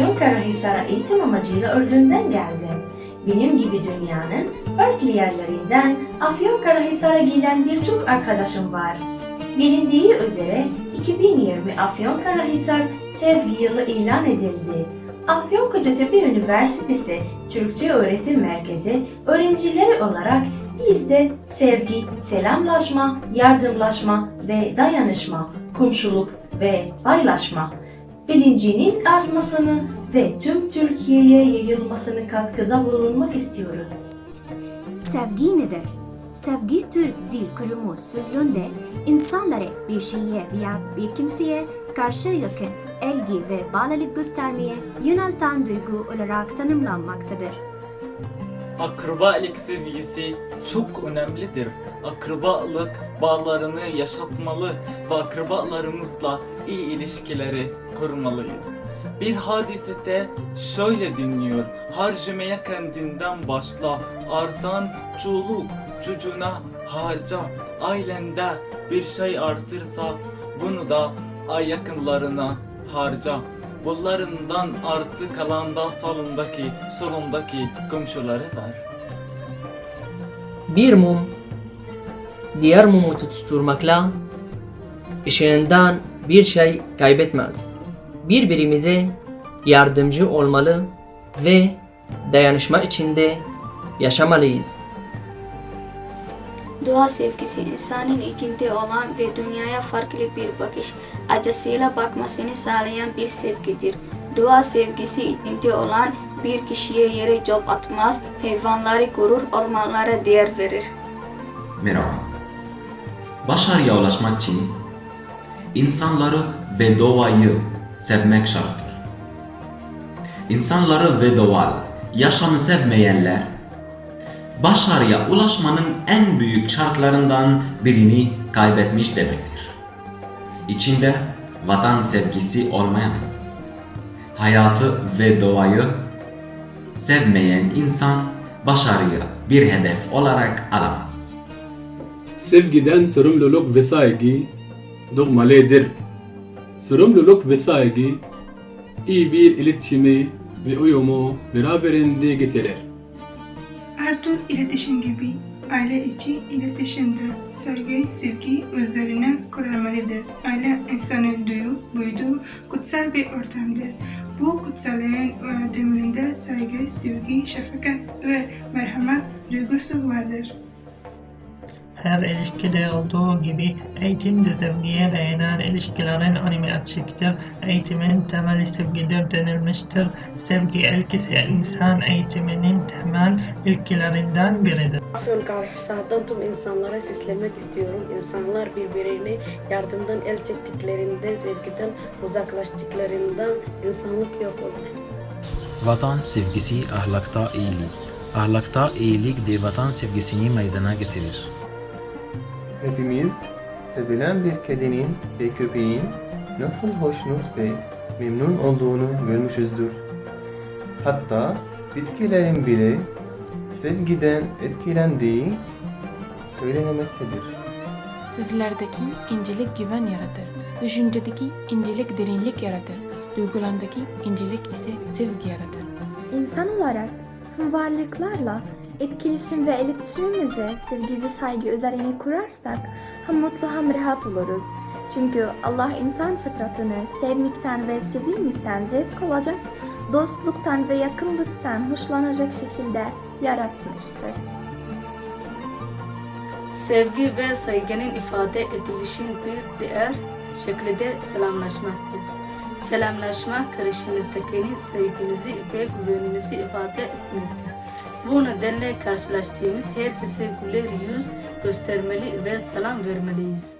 Afyonkarahisar'a eğitim amacıyla Ürdün'den geldim. Benim gibi dünyanın farklı yerlerinden Afyonkarahisar'a gelen birçok arkadaşım var. Bilindiği üzere 2020 Afyonkarahisar Sevgi Yılı ilan edildi. Afyonkarahisar Üniversitesi Türkçe Öğretim Merkezi öğrencileri olarak biz de sevgi, selamlaşma, yardımlaşma ve dayanışma, komşuluk ve paylaşma bilincinin artmasını ve tüm Türkiye'ye yayılmasını katkıda bulunmak istiyoruz. Sevgi nedir? Sevgi Türk Dil Kurumu sözlüğünde insanlara bir şeye veya bir kimseye karşı yakın, ilgi ve bağlılık göstermeye yönelten duygu olarak tanımlanmaktadır. Akrabalık sevgisi çok önemlidir. Akrabalık bağlarını yaşatmalı ve akrabalarımızla iyi ilişkileri kurmalıyız. Bir hadisete şöyle dinliyor. Harcamaya kendinden başla. Artan çoluk çocuğuna harca. Ailende bir şey artırsa bunu da yakınlarına harca. Bunlarından artı kalan da salındaki, solundaki komşuları ver. Bir mum diğer mumu tutuşturmakla ışığından bir şey kaybetmez. Birbirimize yardımcı olmalı ve dayanışma içinde yaşamalıyız. Doğa sevgisi insanın içinde olan ve dünyaya farklı bir bakış açısıyla bakmasını sağlayan bir sevgidir. Doğa sevgisi içinde olan bir kişiye yere cop atmaz, hayvanları korur, ormanlara değer verir. Merhaba. Başarıya ulaşmak için insanları ve doğayı sevmek şarttır. İnsanları ve doğal yaşamı sevmeyenler başarıya ulaşmanın en büyük şartlarından birini kaybetmiş demektir. İçinde vatan sevgisi olmayan, hayatı ve doğayı sevmeyen insan başarıyı bir hedef olarak alamaz. Sevgiden sorumluluk ve saygı doğmalıdır. Sorumluluk ve saygı iyi bir iletişimi ve uyumu beraberinde getirir. Her tür iletişim gibi aile içi iletişimde saygı, sevgi üzerine kurulmalıdır. Aile insanın duyup buyduğu kutsal bir ortamdır. Bu kutsalığın temelinde saygı, sevgi, şefkat ve merhamet duygusu vardır. Her ilişkide olduğu gibi eğitim de sevgiye dayanan ilişkilerin önemi açıktır. Eğitimin temeli sevgidir denilmiştir. Sevgi ilkesi insan eğitiminin temel ilkelerinden biridir. Afyonkarahisar'dan tüm insanlara seslenmek istiyorum. İnsanlar birbirine yardımdan el çektiklerinde, sevgiden uzaklaştıklarında insanlık yok olur. Vatan sevgisi ahlakta iyilik. Ahlakta iyilik de vatan sevgisini meydana getirir. Hepimiz sevilen bir kedinin ve köpeğin nasıl hoşnut ve memnun olduğunu görmüşüzdür. Hatta bitkilerin bile sevgiden etkilendiği söylenemektedir. Sözlerdeki incelik güven yaratır. Düşüncedeki incelik derinlik yaratır. Duygulandaki incelik ise sevgi yaratır. İnsan olarak tüm varlıklarla etkileşim ve iletişimimizi sevgi ve saygı üzerine kurarsak hem mutlu hem rahat oluruz. Çünkü Allah insan fıtratını sevmekten ve sevilmekten zevk alacak, dostluktan ve yakınlıktan hoşlanacak şekilde yaratmıştır. Sevgi ve saygının ifade edilişin bir diğer şekli de selamlaşmaktır. Selamlaşma karşımızdakinin saygımızı ve güvenimizi ifade etmektir. Bu nedenle karşılaştığımız herkese güler yüz göstermeli ve selam vermeliyiz.